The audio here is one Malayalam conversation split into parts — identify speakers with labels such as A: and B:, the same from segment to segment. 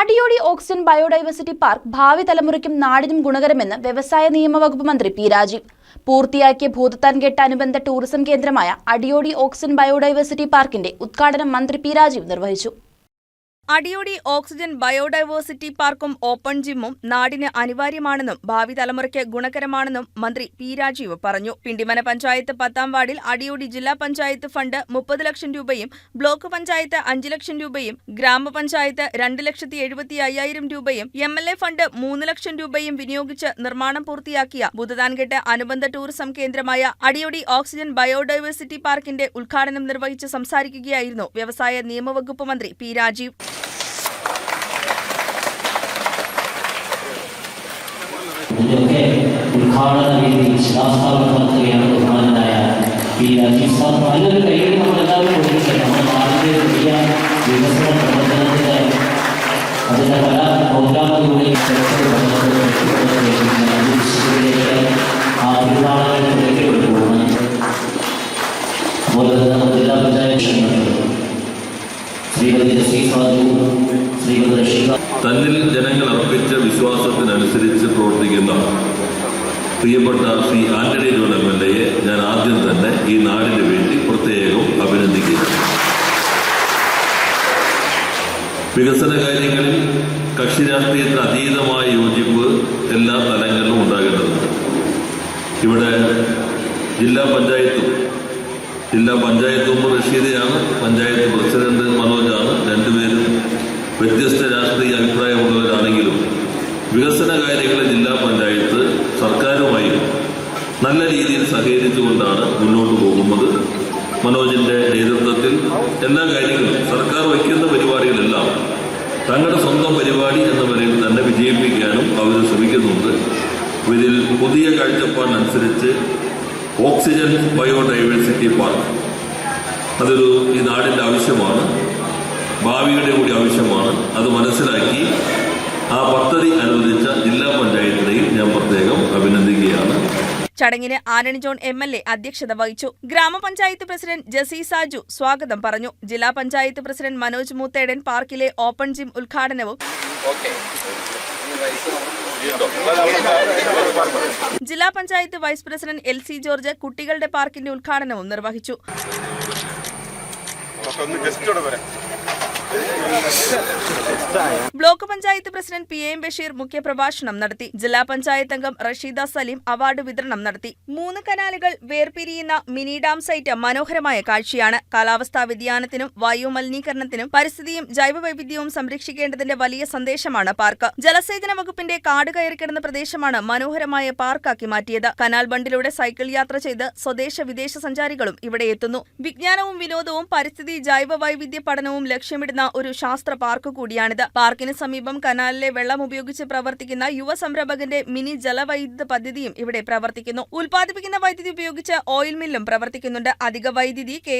A: അടിയോടി ഓക്സിജൻ ബയോഡൈവേഴ്സിറ്റി പാർക്ക് ഭാവി തലമുറയ്ക്കും നാടിനും ഗുണകരമെന്ന് വ്യവസായ നിയമവകുപ്പ് മന്ത്രി പി രാജീവ്. പൂർത്തിയാക്കിയ ഭൂതത്താൻ കെട്ട അനുബന്ധ ടൂറിസം കേന്ദ്രമായ അടിയോടി ഓക്സിജൻ ബയോഡൈവേഴ്സിറ്റി പാർക്കിന്റെ ഉദ്ഘാടനം മന്ത്രി പി രാജീവ് നിർവഹിച്ചു.
B: അടിയോടി ഓക്സിജൻ ബയോഡൈവേഴ്സിറ്റി പാർക്കും ഓപ്പൺ ജിമ്മും നാടിന് അനിവാര്യമാണെന്നും ഭാവി തലമുറയ്ക്ക് ഗുണകരമാണെന്നും മന്ത്രി പി രാജീവ് പറഞ്ഞു. പിണ്ടിമന പഞ്ചായത്ത് പത്താം വാർഡിൽ അടിയോടി ജില്ലാ പഞ്ചായത്ത് ഫണ്ട് മുപ്പത് ലക്ഷം രൂപയും ബ്ലോക്ക് പഞ്ചായത്ത് അഞ്ച് ലക്ഷം രൂപയും ഗ്രാമപഞ്ചായത്ത് രണ്ട് ലക്ഷത്തി എഴുപത്തി അയ്യായിരം രൂപയും എം എൽ എ ഫണ്ട് മൂന്ന് ലക്ഷം രൂപയും വിനിയോഗിച്ച് നിർമ്മാണം പൂർത്തിയാക്കിയ ബുധതാൻകെട്ട് അനുബന്ധ ടൂറിസം കേന്ദ്രമായ അടിയോടി ഓക്സിജൻ ബയോഡൈവേഴ്സിറ്റി പാർക്കിന്റെ ഉദ്ഘാടനം നിർവഹിച്ച് സംസാരിക്കുകയായിരുന്നു വ്യവസായ നിയമവകുപ്പ് മന്ത്രി പി രാജീവ്.
C: ഉദ്ഘാടന വേദിയിൽ ശിലാസ്ഥാപനം നടത്തുകയാണ് ബഹുമാനായ പി രാജീവ് സാർ നല്ലൊരു കൈയ്യടി നമ്മൾ എല്ലാവരും കൊടുക്കട്ടെ നമ്മുടെ നാടിന്റെ വലിയ വികസന പ്രവർത്തനത്തിന് അതിന്റെ പല പ്രോഗ്രാമുകളുടെയും ആ തീരുമാനങ്ങളിലേക്ക് കൊണ്ടുപോകുന്നത് അതുപോലെ തന്നെ നമ്മുടെ ജില്ലാ
D: തന്നിൽ ജനങ്ങൾ അർപ്പിച്ച വിശ്വാസത്തിനനുസരിച്ച് പ്രവർത്തിക്കുന്ന പ്രിയപ്പെട്ട ശ്രീ ആന്റണി ജോൺ എം എൽ എയെ ഞാൻ ആദ്യം തന്നെ ഈ നാടിന് വേണ്ടി പ്രത്യേകം അഭിനന്ദിക്കുന്നു. വികസന കാര്യങ്ങളിൽ കക്ഷി രാഷ്ട്രീയത്തിന് അതീതമായ യോജിപ്പ് എല്ലാ തലങ്ങളിലും ഉണ്ടാകേണ്ടതുണ്ട്. ഇവിടെ ജില്ലാ പഞ്ചായത്തും ജില്ലാ പഞ്ചായത്ത് റഷീദയാണ് പഞ്ചായത്ത് പ്രസിഡന്റ് മനോജാണ് രണ്ടുപേരും വ്യത്യസ്ത രാഷ്ട്രീയ അഭിപ്രായമുള്ളവരാണെങ്കിലും വികസന കാര്യങ്ങളിൽ ജില്ലാ പഞ്ചായത്ത് സർക്കാരുമായി നല്ല രീതിയിൽ സഹകരിച്ചുകൊണ്ടാണ് മുന്നോട്ട് പോകുന്നത്. മനോജിന്റെ നേതൃത്വത്തിൽ എല്ലാ കാര്യങ്ങളും സർക്കാർ വയ്ക്കുന്ന പരിപാടികളെല്ലാം തങ്ങളുടെ സ്വന്തം പരിപാടി എന്ന നിലയിൽ തന്നെ വിജയിപ്പിക്കാനും അവർ ശ്രമിക്കുന്നുണ്ട്. ഇതിൽ പുതിയ കാഴ്ചപ്പാടിനനുസരിച്ച് ഓക്സിജൻ ബയോഡൈവേഴ്സിറ്റി പാർക്ക് അതൊരു ഈ നാടിന്റെ ആവശ്യമാണ്. ഭാവിയുടെ കൂടി ആവശ്യമാണ്. അത് മനസ്സിലാക്കി ആ പദ്ധതി അനുവദിച്ച ജില്ലാ പഞ്ചായത്തിനെയും ഞാൻ പ്രത്യേകം അഭിനന്ദിക്കുകയാണ്.
B: ചടങ്ങിന് ആനണി ജോൺ എം എൽ എ അധ്യക്ഷത വഹിച്ചു. ഗ്രാമപഞ്ചായത്ത് പ്രസിഡന്റ് ജസി സാജു സ്വാഗതം പറഞ്ഞു. ജില്ലാ പഞ്ചായത്ത് പ്രസിഡന്റ് മനോജ് മൂത്തേടൻ പാർക്കിലെ ഓപ്പൺ ജിം ഉദ്ഘാടനവും ജില്ലാ panchayat vice president L C George കുട്ടികളുടെ പാർക്കിന്റെ ഉദ്ഘാടനവും നിർവഹിച്ചു. Block panchayat president P M Basheer മുഖ്യപ്രഭാഷണം നടത്തി. ജില്ലാ പഞ്ചായത്ത് അംഗം റഷീദ സലീം അവാർഡ് വിതരണം നടത്തി. മൂന്ന് കനാലുകൾ വേർപിരിയുന്ന മിനി ഡാം സൈറ്റ് മനോഹരമായ കാഴ്ചയാണ്. കാലാവസ്ഥാ വ്യതിയാനത്തിനും വായു മലിനീകരണത്തിനും പരിസ്ഥിതിയും ജൈവവൈവിധ്യവും സംരക്ഷിക്കേണ്ടതിന്റെ വലിയ സന്ദേശമാണ് പാർക്ക്. ജലസേചന വകുപ്പിന്റെ കാട് കയറിക്കിടന്ന പ്രദേശമാണ് മനോഹരമായ പാർക്കാക്കി മാറ്റിയത്. കനാൽ ബണ്ടിലൂടെ സൈക്കിൾ യാത്ര ചെയ്ത് സ്വദേശ വിദേശ സഞ്ചാരികളും ഇവിടെ എത്തുന്നു. വിജ്ഞാനവും വിനോദവും പരിസ്ഥിതി ജൈവ വൈവിധ്യ പഠനവും ലക്ഷ്യമിടുന്ന ഒരു ശാസ്ത്ര പാർക്ക് കൂടിയാണിത്. പാർക്കിന് സമീപം കനാലിലെ വെള്ളം ഉപയോഗിച്ച് പ്രവർത്തിക്കുന്ന യുവ സംരംഭകന്റെ മിനി ജലവൈദ്യുത പദ്ധതിയും ഇവിടെ പ്രവർത്തിക്കുന്നു. ഉൽപ്പാദിപ്പിക്കുന്ന വൈദ്യുതി ഉപയോഗിച്ച് ഓയിൽ മില്ലും പ്രവർത്തിക്കുന്നുണ്ട്. അധിക വൈദ്യുതി കെ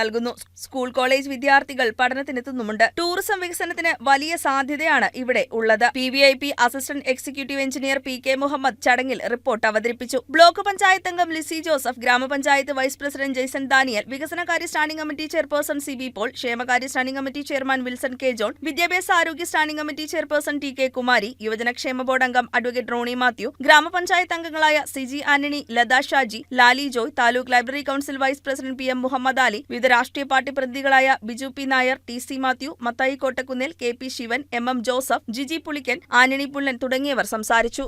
B: നൽകുന്നു. സ്കൂൾ കോളേജ് വിദ്യാർത്ഥികൾ പഠനത്തിനെത്തുന്നുമുണ്ട്. ടൂറിസം വികസനത്തിന് വലിയ സാധ്യതയാണ് ഇവിടെ ഉള്ളത്. P V I P assistant executive engineer P K Muhammad ചടങ്ങിൽ റിപ്പോർട്ട് അവതരിപ്പിച്ചു. ബ്ലോക്ക് പഞ്ചായത്ത് അംഗം ലിസി ജോസഫ് ഗ്രാമപഞ്ചായത്ത് വൈസ് പ്രസിഡന്റ് ജെയ്സൺ ദാനിയൽ വികസനകാര്യ standing committee chairperson C B Paul ക്ഷേമകാര്യ standing committee chairman Wilson K. John വിദ്യാഭ്യാസ ആരോഗ്യ standing committee chairperson T. K. Kumari യുവജനക്ഷേമ board അംഗം അഡ്വക്കേറ്റ് റോണി മാത്യു ഗ്രാമപഞ്ചായത്ത് അംഗങ്ങളായ Siji Antony Latha Shaji Lali Joy taluk library council vice president P. M. Muhammad Ali വിവിധ രാഷ്ട്രീയ party പ്രതിനിധികളായ Biju P. Nair T. C. Mathew Mathai Kottakkunnil K. P. Sivan M. M. Joseph Jiji Pulikkan Antony Pullan തുടങ്ങിയവർ സംസാരിച്ചു.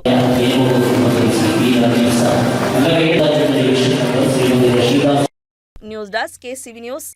B: News desk K. CV news.